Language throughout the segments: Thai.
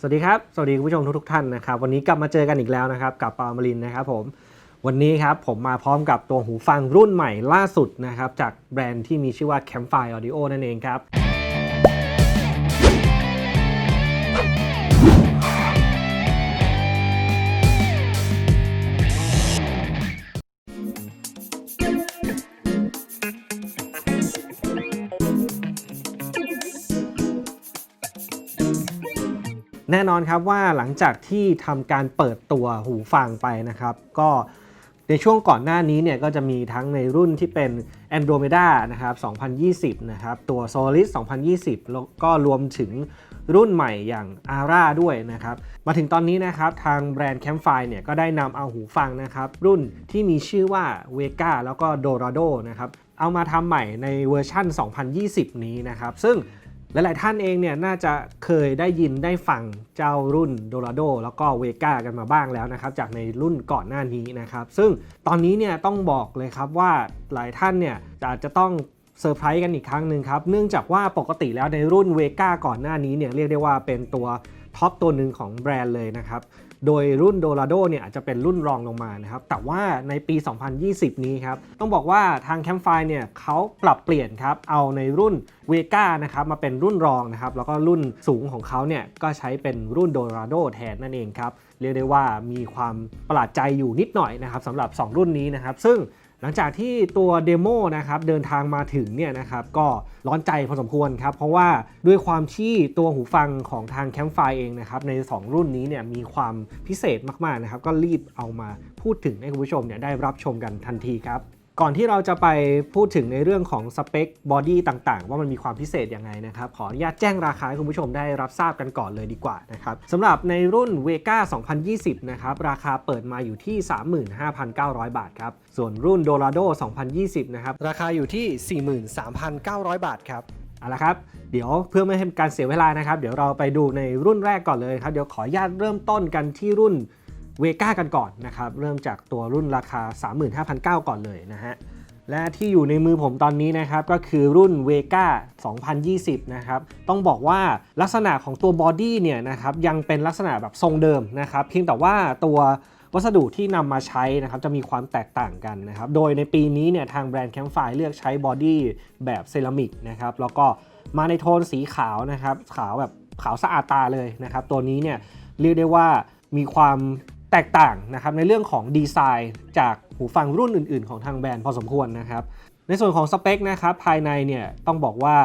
สวัสดีครับ สวัสดีคุณผู้ชมทุกๆท่านนะครับ วันนี้กลับมาเจอกันอีกแล้วนะครับ กับปาล์มรินนะครับผม วันนี้ครับผมมาพร้อมกับตัวหูฟังรุ่นใหม่ล่าสุดนะครับ จากแบรนด์ที่มีชื่อว่า Campfire Audio นั่นเองครับ แน่นอนครับว่าหลังจากที่ทำการเปิดตัวหูฟังไปนะครับ ก็ในช่วงก่อนหน้านี้เนี่ยก็จะมีทั้งในรุ่นที่เป็น Andromeda นะครับ 2020 นะครับ ตัว Solis 2020 แล้วก็รวมถึงรุ่นใหม่อย่าง ARA ด้วยนะครับ มาถึงตอนนี้นะครับ ทางแบรนด์ Campfire เนี่ยก็ได้นำเอาหูฟังนะครับ รุ่นที่มีชื่อว่า Vega แล้วก็ Dorado นะครับ เอามาทำใหม่ในเวอร์ชั่น 2020 นี้นะครับ ซึ่ง หลายๆท่านเองเนี่ยน่าจะเคยได้ยินได้ฟังเจ้ารุ่นโดราโดแล้วก็เวก้ากันมาบ้างแล้วนะครับ จากในรุ่นก่อนหน้านี้นะครับ ซึ่งตอนนี้เนี่ยต้องบอกเลยครับว่าหลายท่านเนี่ยอาจจะต้องเซอร์ไพรส์กันอีกครั้งหนึ่งครับ เนื่องจากว่าปกติแล้วในรุ่นเวก้าก่อนหน้านี้เนี่ยเรียกได้ว่าเป็นตัวท็อปตัวหนึ่งของแบรนด์เลยนะครับ โดยรุ่นโดราโดเนี่ยอาจจะเป็นรุ่นรองลงมานะครับ แต่ว่าในปี 2020 นี้ครับ ต้องบอกว่าทางแคมไฟน์เนี่ยเขาปรับเปลี่ยนครับ เอาในรุ่นเวก้านะครับมาเป็นรุ่นรองนะครับ แล้วก็รุ่นสูงของเขาเนี่ยก็ใช้เป็นรุ่นโดราโดแทนนั่นเองครับ เรียกได้ว่ามีความประหลาดใจอยู่นิดหน่อยนะครับสำหรับ 2 รุ่นนี้นะครับ ซึ่ง หลังจากที่ตัวเดโมนะครับเดินทางมาถึงเนี่ยนะครับก็ร้อนใจพอสมควรครับ เพราะว่าด้วยความที่ตัวหูฟังของทางแคมป์ไฟเองนะครับใน 2 รุ่นนี้เนี่ยมีความพิเศษมากๆนะครับก็รีบเอามาพูดถึงให้คุณผู้ชมเนี่ยได้รับชมกันทันทีครับ ก่อนที่เราจะไปพูดถึงในเรื่องของสเปคบอดี้ต่างๆ ว่ามันมีความพิเศษยังไงนะครับ ขออนุญาตแจ้งราคาให้คุณผู้ชมได้รับทราบกันก่อนเลยดีกว่านะครับสำหรับในรุ่น Vega 2020 นะครับ ราคาเปิดมาอยู่ที่ 35,900 บาทครับ ส่วนรุ่น Dorado 2020 นะครับ ราคาอยู่ที่ 43,900 บาทครับเอาละครับ เดี๋ยวเพื่อไม่ให้การเสียเวลานะครับ เดี๋ยวเราไปดูในรุ่นแรกก่อนเลยครับ เดี๋ยวขออนุญาตเริ่มต้นกันที่รุ่น เวก้ากันก่อนนะครับ เริ่มจากตัวรุ่นราคา 35,900 ก่อนเลยนะฮะ และที่อยู่ในมือผมตอนนี้นะครับ ก็คือรุ่น Vega 2020 นะครับ ต้องบอกว่าลักษณะของตัวบอดี้เนี่ยนะครับ ยังเป็นลักษณะแบบทรงเดิมนะครับ เพียงแต่ว่าตัววัสดุที่นำมาใช้นะครับจะมีความแตกต่างกันนะครับ โดยในปีนี้เนี่ยทางแบรนด์ Campfire เลือกใช้บอดี้แบบเซรามิกนะครับ แล้วก็มาในโทนสีขาวนะครับ ขาวแบบขาวสะอาดตาเลยนะครับ ตัวนี้เนี่ยเรียกได้ว่ามีความ แตกต่างนะครับในเรื่องของดีไซน์จากหูฟังรุ่นอื่น ๆ ของทางแบรนด์พอสมควรนะครับ ในส่วนของสเปคนะครับภายในเนี่ยต้องบอกว่า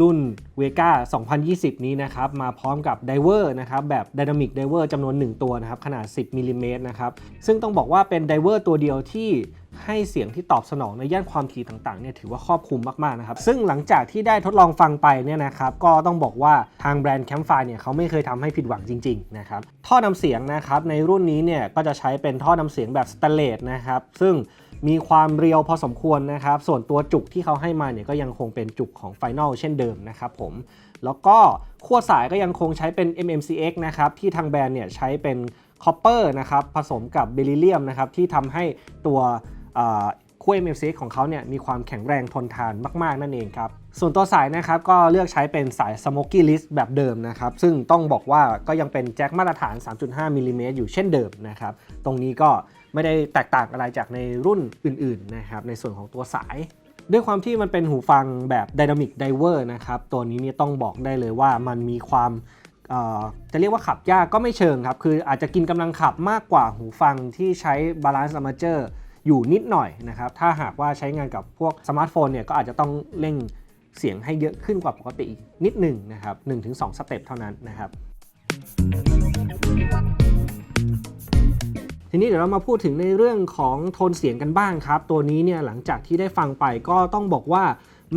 รุ่น Vega 2020 นี้นะครับ มาพร้อมกับไดเวอร์นะครับ แบบ Dynamic Diver จำนวน 1 ตัวนะครับ ขนาด 10มิลลิเมตรนะครับ ซึ่งต้องบอกว่าเป็นไดเวอร์ตัวเดียวที่ให้เสียงที่ตอบสนองในย่านความถี่ต่างๆเนี่ยถือว่าครอบคลุมมากๆนะครับ ซึ่งหลังจากที่ได้ทดลองฟังไปเนี่ยนะครับก็ต้องบอกว่าทางแบรนด์ Campfire เนี่ยเขาไม่เคยทำให้ผิดหวังจริงๆนะครับท่อนำเสียงนะครับในรุ่นนี้เนี่ยก็จะใช้เป็นท่อนำเสียงแบบสแตเลสนะครับซึ่ง มีความเรียวพอสมควรนะครับ ส่วนตัวจุกที่เขาให้มาเนี่ยก็ยังคงเป็นจุกของ Final เช่นเดิมนะครับผมแล้วก็ขั้วสายก็ยังคงใช้เป็น MMCX นะครับที่ทางแบรนด์เนี่ยใช้เป็น Copper นะครับผสมกับ Beryllium นะครับที่ทำให้ตัวขั้ว MMCX ของเขาเนี่ยมีความแข็งแรงทนทานมากๆนั่นเองครับ ส่วนตัวสายนะครับก็เลือกใช้เป็นสาย Smoky List แบบเดิมนะครับ ซึ่งต้องบอกว่าก็ยังเป็นแจ็คมาตรฐาน 3.5มิลลิเมตรอยู่เช่นเดิมนะครับ ตรงนี้ก็ ไม่ได้แตกต่างอะไรจากในรุ่นอื่นๆนะครับในส่วนของตัวสาย ด้วยความที่มันเป็นหูฟังแบบ Dynamic Diver นะครับตัวนี้เนี่ยต้องบอกได้เลยว่ามันมีความจะเรียกว่าขับยากก็ไม่เชิงครับ คืออาจจะกินกำลังขับมากกว่าหูฟังที่ใช้ Balance Armature อยู่นิดหน่อยนะครับ ถ้าหากว่าใช้งานกับพวกสมาร์ทโฟนเนี่ยก็อาจจะต้องเร่งเสียงให้เยอะขึ้นกว่าปกตินิดหนึ่งนะครับ1-2สเต็ปเท่านั้นนะครับ ทีนี้เดี๋ยวเรามาพูดถึงในเรื่องของโทนเสียงกันบ้างครับ ตัวนี้เนี่ยหลังจากที่ได้ฟังไปก็ต้องบอกว่า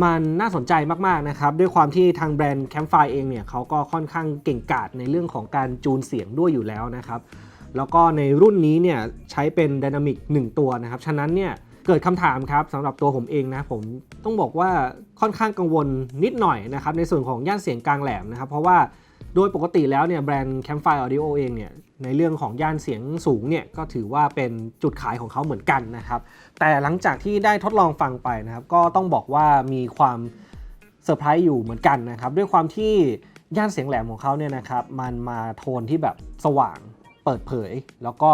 มันน่าสนใจมากๆนะครับ ด้วยความที่ทางแบรนด์ Campfire เองเนี่ยเขาก็ค่อนข้างเก่งกาจในเรื่องของการจูนเสียงด้วยอยู่แล้วนะครับ แล้วก็ในรุ่นนี้เนี่ยใช้เป็น Dynamic 1ตัวนะครับ ฉะนั้นเนี่ยเกิดคำถามครับสำหรับตัวผมเองนะผมต้องบอกว่าค่อนข้างกังวลนิดหน่อยนะครับในส่วนของย่านเสียงกลางแหลมนะครับ เพราะว่า โดยปกติแล้วเนี่ยแบรนด์ Campfire Audio เองเนี่ยในเรื่องของย่านเสียงสูงเนี่ยก็ถือว่าเป็นจุดขายของเขาเหมือนกันนะครับ แต่หลังจากที่ได้ทดลองฟังไปนะครับ ก็ต้องบอกว่ามีความเซอร์ไพรส์อยู่เหมือนกันนะครับ ด้วยความที่ย่านเสียงแหลมของเขาเนี่ยนะครับ มันมาโทนที่แบบสว่างเปิดเผย แล้วก็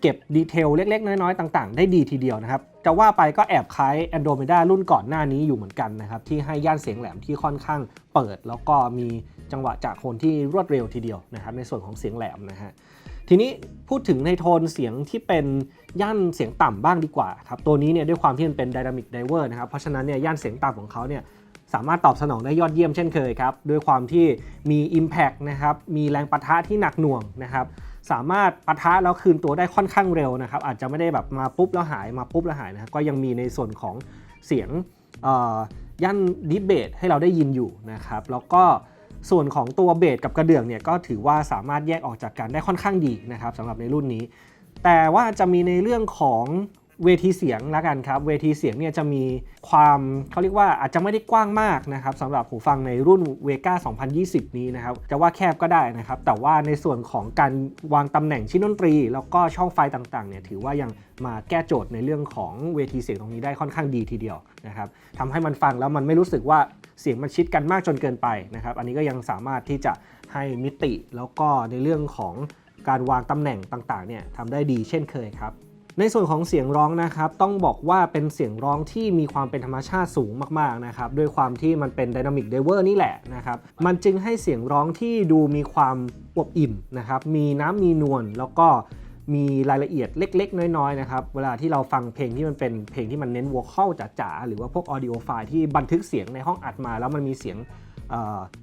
เก็บดีเทลเล็ก ๆ น้อย ๆ ต่าง ๆ ได้ดีทีเดียวนะครับ จะว่าไปก็แอบคล้าย Andromeda รุ่นก่อนหน้านี้อยู่เหมือนกันนะครับ ที่ให้ย่านเสียงแหลมที่ค่อนข้างเปิด แล้วก็มีจังหวะจากคนที่รวดเร็วทีเดียวนะครับในส่วนของเสียงแหลมนะฮะทีนี้พูดถึงในโทนเสียงที่เป็นย่านเสียงต่ำบ้างดีกว่าครับตัวนี้เนี่ยด้วยความที่มันเป็น Dynamic Diver นะครับเพราะฉะนั้นเนี่ยย่านเสียงต่ำของเขาเนี่ยสามารถตอบสนองได้ยอดเยี่ยมเช่นเคยครับด้วยความที่มี Impact นะครับมีแรงปะทะที่หนักหน่วงนะครับ สามารถปะทะแล้วคืนตัวได้ค่อนข้างเร็วนะครับ อาจจะไม่ได้แบบมาปุ๊บแล้วหายมาปุ๊บแล้วหายนะก็ยังมีในส่วนของเสียงย่านดิเบตให้เราได้ยินอยู่นะครับ แล้วก็ส่วนของตัวเบสกับกระเดื่องเนี่ยก็ถือว่าสามารถแยกออกจากกันได้ค่อนข้างดีนะครับสำหรับในรุ่นนี้ แต่ว่าจะมีในเรื่องของ เวทีเสียงละกันครับ เวทีเสียงเนี่ยจะมีความเขาเรียกว่าอาจจะไม่ได้กว้างมากนะครับสำหรับหูฟังในรุ่น Vega 2020 นี้นะครับ จะว่าแคบก็ได้นะครับ แต่ว่าในส่วนของการวางตำแหน่งชิ้นดนตรี แล้วก็ช่องไฟต่างๆเนี่ยถือว่ายังมาแก้โจทย์ในเรื่องของเวทีเสียงตรงนี้ได้ค่อนข้างดีทีเดียวนะครับทำให้มันฟังแล้วมันไม่รู้สึกว่าเสียงมันชิดกันมากจนเกินไปนะครับ อันนี้ก็ยังสามารถที่จะให้มิติแล้วก็ในเรื่องของการวางตำแหน่งต่างๆเนี่ยทำได้ดีเช่นเคยครับ ในส่วนของเสียงร้องนะครับต้องบอกว่าเป็นเสียงร้องที่มีความเป็นธรรมชาติสูงมากๆนะครับด้วยความที่มันเป็น Dynamic Diver นี่แหละนะครับมันจึงให้เสียงร้องที่ดูมีความอบอิ่มนะครับมีน้ำมีนวลแล้วก็มีรายละเอียดเล็ก ๆ น้อยๆนะครับ เวลาที่เราฟังเพลงที่มันเป็นเพลงที่มันเน้นวอลคอลจ๋าๆหรือว่าพวกออดิโอไฟล์ที่บันทึกเสียงในห้องอัดมา แล้วมันมีเสียง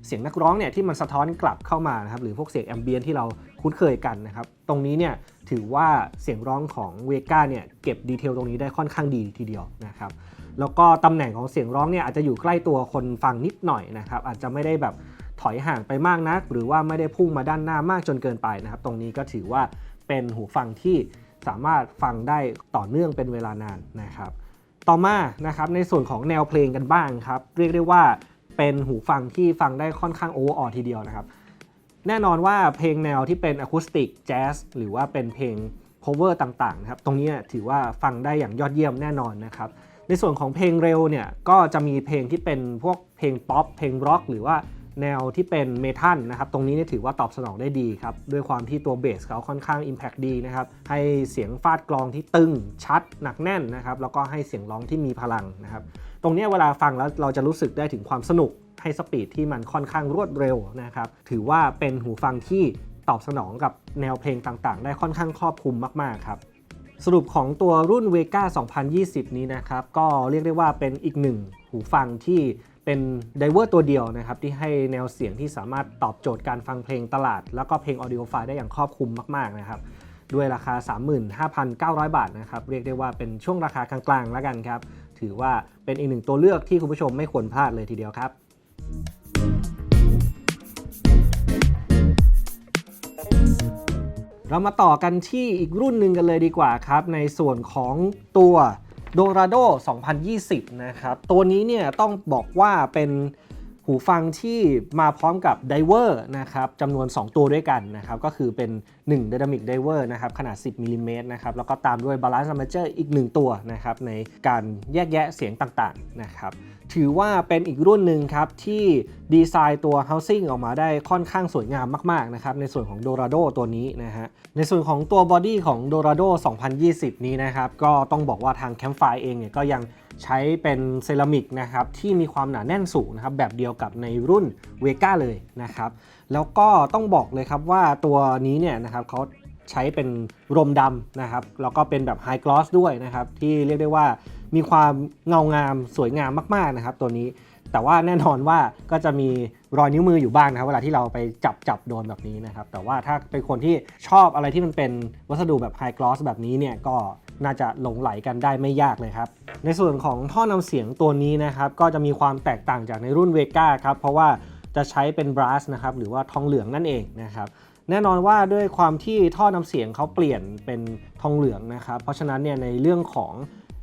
เสียงนักร้องเนี่ยที่มันสะท้อนกลับเข้ามานะครับหรือพวกเสียงแอมเบียนที่เราคุ้นเคยกันนะครับตรงนี้เนี่ยถือว่าเสียงร้องของเวก้าเนี่ยเก็บดีเทลตรงนี้ได้ค่อนข้างดีทีเดียวนะครับแล้วก็ตำแหน่งของเสียงร้องเนี่ยอาจจะอยู่ใกล้ตัวคนฟังนิดหน่อยนะครับอาจจะไม่ได้แบบถอยห่างไปมากนัก หรือว่าไม่ได้พุ่งมาด้านหน้ามากจนเกินไปนะครับ ตรงนี้ก็ถือว่าเป็นหูฟังที่สามารถฟังได้ต่อเนื่องเป็นเวลานานนะครับ ต่อมานะครับในส่วนของแนวเพลงกันบ้างครับ เรียกได้ว่า เป็นหูฟังที่ฟังได้ค่อนข้างโอเวอร์ออทีเดียวนะครับ แน่นอนว่าเพลงแนวที่เป็นอะคูสติกแจ๊สหรือว่าเป็นเพลง cover ต่างๆนะครับ ตรงนี้ถือว่าฟังได้อย่างยอดเยี่ยมแน่นอนนะครับ ในส่วนของเพลงเร็วเนี่ยก็จะมีเพลงที่เป็นพวกเพลงป๊อปเพลงร็อกหรือว่าแนวที่เป็นเมทัลนะครับ ตรงนี้นี่ถือว่าตอบสนองได้ดีครับ ด้วยความที่ตัวเบสเขาค่อนข้าง Impact ดีนะครับ ให้เสียงฟาดกลองที่ตึงชัดหนักแน่นนะครับ แล้วก็ให้เสียงร้องที่มีพลังนะครับ ตรงนี้เวลาฟังแล้วเราจะรู้สึกได้ถึงความสนุกให้สปีดที่มันค่อนข้างรวดเร็วนะครับ ถือว่าเป็นหูฟังที่ตอบสนองกับแนวเพลงต่างๆ ได้ค่อนข้างครอบคลุมมากๆครับ สรุปของตัวรุ่น Vega 2020 นี้นะครับ ก็เรียกได้ว่าเป็นอีกหนึ่งหูฟังที่เป็นไดเวอร์ตัวเดียวนะครับ ที่ให้แนวเสียงที่สามารถตอบโจทย์การฟังเพลงตลาด แล้วก็เพลงออดิโอไฟล์ได้อย่างครอบคลุมมากๆนะครับด้วยราคา 35,900 บาทนะครับ เรียกได้ว่าเป็นช่วงราคากลางๆ แล้วกันครับ ถือว่าเป็นอีกหนึ่งตัวเลือกที่คุณผู้ชมไม่ควรพลาดเลยทีเดียวครับเรามาต่อกันที่อีกรุ่นหนึ่งกันเลยดีกว่าครับ ในส่วนของตัว Dorado 2020 นะครับ ตัวนี้เนี่ยต้องบอกว่าเป็น หูฟังที่มาพร้อมกับไดเวอร์นะครับจำนวน 2 ตัวด้วยกันนะครับก็คือเป็น1 Dynamic Diver นะครับขนาด 10มิลลิเมตรนะครับแล้วก็ตามด้วย Balance Armature อีก 1 ตัวนะครับในการแยกแยะเสียงต่างๆนะครับถือว่าเป็นอีกรุ่นหนึ่งครับที่ดีไซน์ตัว housing ออกมาได้ค่อนข้างสวยงามมากๆนะครับในส่วนของ Dorado ตัวนี้นะฮะในส่วนของตัวบอดี้ของ Dorado 2020 นี้นะครับก็ต้องบอกว่าทาง Campfire เองเนี่ยก็ยัง ใช้เป็นเซรามิกนะครับที่มีความหนาแน่นสูงนะครับแบบเดียวกับในรุ่น Vega เลยนะครับแล้วก็ต้องบอกเลยครับว่าตัวนี้เนี่ยนะครับเขาใช้เป็นรมดำนะครับแล้วก็เป็นแบบไฮกลอสด้วยนะครับที่เรียกได้ว่ามีความเงางามสวยงามมากๆนะครับตัวนี้แต่ว่าแน่นอนว่าก็จะมีรอยนิ้วมืออยู่บ้างนะครับเวลาที่เราไปจับจับโดนแบบนี้นะครับแต่ว่าถ้าเป็นคนที่ชอบอะไรที่มันเป็นวัสดุแบบไฮกลอสแบบนี้เนี่ยก็ น่าจะหลงไหลกันได้ไม่ยากเลยครับ ในส่วนของท่อนำเสียงตัวนี้นะครับก็จะมีความแตกต่างจากในรุ่นเวก้าครับเพราะว่าจะใช้เป็นบรัสนะครับหรือว่าทองเหลืองนั่นเองนะครับแน่นอนว่าด้วยความที่ท่อนำเสียงเขาเปลี่ยนเป็นทองเหลืองนะครับ เพราะฉะนั้นเนี่ยในเรื่องของ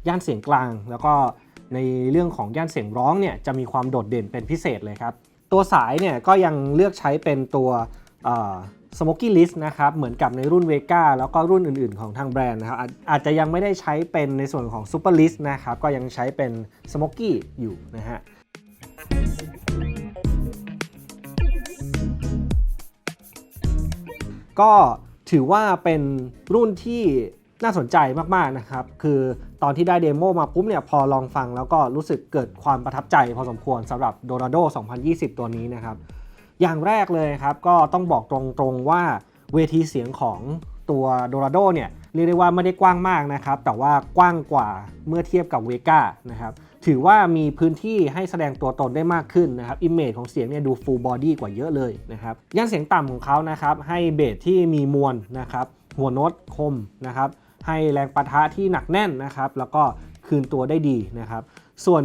ย่านเสียงกลาง แล้วก็ในเรื่องของย่านเสียงร้องเนี่ยจะมีความโดดเด่นเป็นพิเศษเลยครับ ตัวสายเนี่ยก็ยังเลือกใช้เป็นตัว สโมกี้ลิสนะครับ เหมือนกับในรุ่น Vega แล้วก็รุ่นอื่นๆของทางแบรนด์นะครับอาจอาจจะยังไม่ได้ใช้เป็นในส่วนของ Super List นะครับ ก็ยังใช้เป็น Smoky อยู่นะฮะก็ถือว่าเป็นรุ่นที่น่าสนใจมาก ๆ นะครับ คือตอนที่ได้เดโมมาปุ๊บเนี่ย พอลองฟังแล้วก็รู้สึกเกิดความประทับใจพอสมควรสำหรับ Dorado 2020 ตัวนี้นะครับ อย่างแรกเลยครับ ก็ต้องบอกตรงๆว่าเวทีเสียงของตัว Dorado เนี่ยเรียกได้ว่าไม่ได้กว้างมากนะครับ แต่ว่ากว้างกว่าเมื่อเทียบกับ Vega นะครับถือว่ามีพื้นที่ให้แสดงตัวตนได้มากขึ้นนะครับอิมเมจของเสียงเนี่ยดู full body กว่าเยอะเลยนะครับย่านเสียงต่ำของเขานะครับ ให้เบสที่มีมวลนะครับ หัวโน้ตคมนะครับ ให้แรงปะทะที่หนักแน่นนะครับ แล้วก็คืนตัวได้ดีนะครับ ส่วน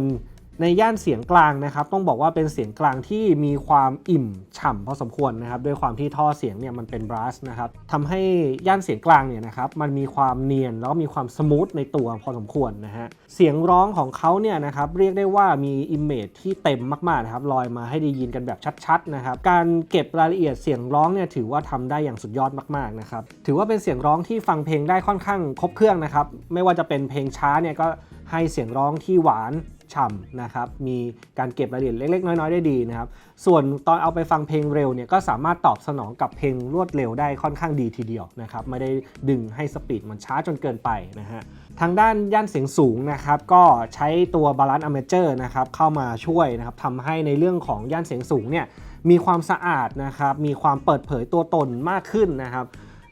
ในย่านเสียงกลางนะครับต้องบอกว่าเป็นเสียงกลางที่มีความอิ่มฉ่ำพอสมควรนะครับด้วยความที่ท่อเสียงเนี่ยมันเป็นบรัสนะครับทำให้ย่านเสียงกลางเนี่ยนะครับมันมีความเนียนแล้วมีความสมูทในตัวพอสมควรนะฮะเสียงร้องของเขาเนี่ยนะครับเรียกได้ว่ามีอิมเมจที่เต็มมากๆนะครับลอยมาให้ได้ยินกันแบบชัดๆนะครับการเก็บรายละเอียดเสียงร้องเนี่ยถือว่าทำได้อย่างสุดยอดมากๆนะครับถือว่าเป็นเสียงร้องที่ฟังเพลงได้ค่อนข้างครบเครื่องนะครับไม่ว่าจะเป็นเพลงช้าเนี่ยก็ให้เสียงร้องที่หวาน ฉ่ำนะครับ มีการเก็บรายละเอียดเล็ก ๆ น้อย ๆ ได้ดีนะครับ ส่วนตอนเอาไปฟังเพลงเร็วเนี่ยก็สามารถตอบสนองกับเพลงรวดเร็วได้ค่อนข้างดีทีเดียวนะครับ ไม่ได้ดึงให้สปีดมันช้าจนเกินไปนะฮะ ทางด้านย่านเสียงสูงนะครับก็ใช้ตัวบาลานซ์อเมเจอร์นะครับเข้ามาช่วยนะครับทำให้ในเรื่องของย่านเสียงสูงเนี่ยมีความสะอาดนะครับ มีความเปิดเผยตัวตนมากขึ้นนะครับ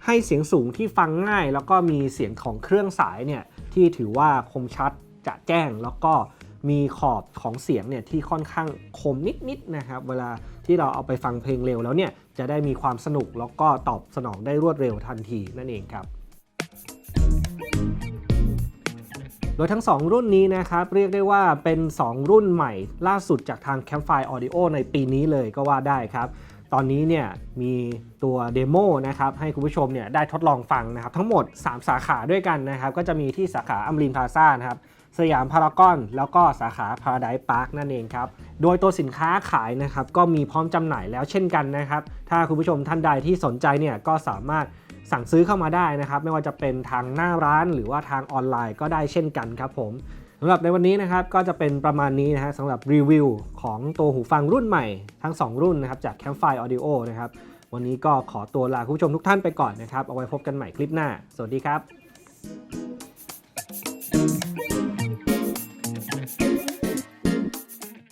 ให้เสียงสูงที่ฟังง่าย แล้วก็มีเสียงของเครื่องสายเนี่ยที่ถือว่าคมชัดจะแจ้งแล้วก็ มีขอบของเสียงเนี่ยที่ค่อนข้างคมนิดๆนะครับ เวลาที่เราเอาไปฟังเพลงเร็วแล้วเนี่ยจะได้มีความสนุกแล้วก็ตอบสนองได้รวดเร็วทันทีนั่นเองครับโดยทั้ง 2 รุ่นนี้นะครับ เรียกได้ว่าเป็น 2 รุ่นใหม่ล่าสุดจากทาง Campfire Audio ในปีนี้เลยก็ว่าได้ครับ ตอนนี้เนี่ยมีตัวเดโมนะครับให้คุณผู้ชมเนี่ยได้ทดลองฟังนะครับ ทั้งหมด 3 สาขาด้วยกันนะครับ ก็จะมีที่สาขาอัมรินพาซ่านะครับ สยามพารากอน แล้วก็สาขาพาราได s ์พาร์คนั่นเองครับ โดยตัวสินค้าขายนะครับก็มีพร้อมจำหน่ายแล้วเช่นกันนะครับ ถ้าคุณผู้ชมท่านใดที่สนใจเนี่ยก็สามารถสั่งซื้อเข้ามาได้นะครับ ไม่ว่าจะเป็นทางหน้าร้านหรือว่าทางออนไลน์ก็ได้เช่นกันครับผมสำหรับในวันนี้นะครับก็จะเป็นประมาณนี้นะฮะสำหรับรีวิวของตัวหูฟังรุ่นใหม่ทั้ง 2 รุ่นนะครับจาก Campfire Audio นะครับวันนี้ก็ขอตัวลาคุณผู้ชมทุกท่านไปก่อนนะครับ เอาไว้พบกันใหม่คลิปหน้า สวัสดีครับ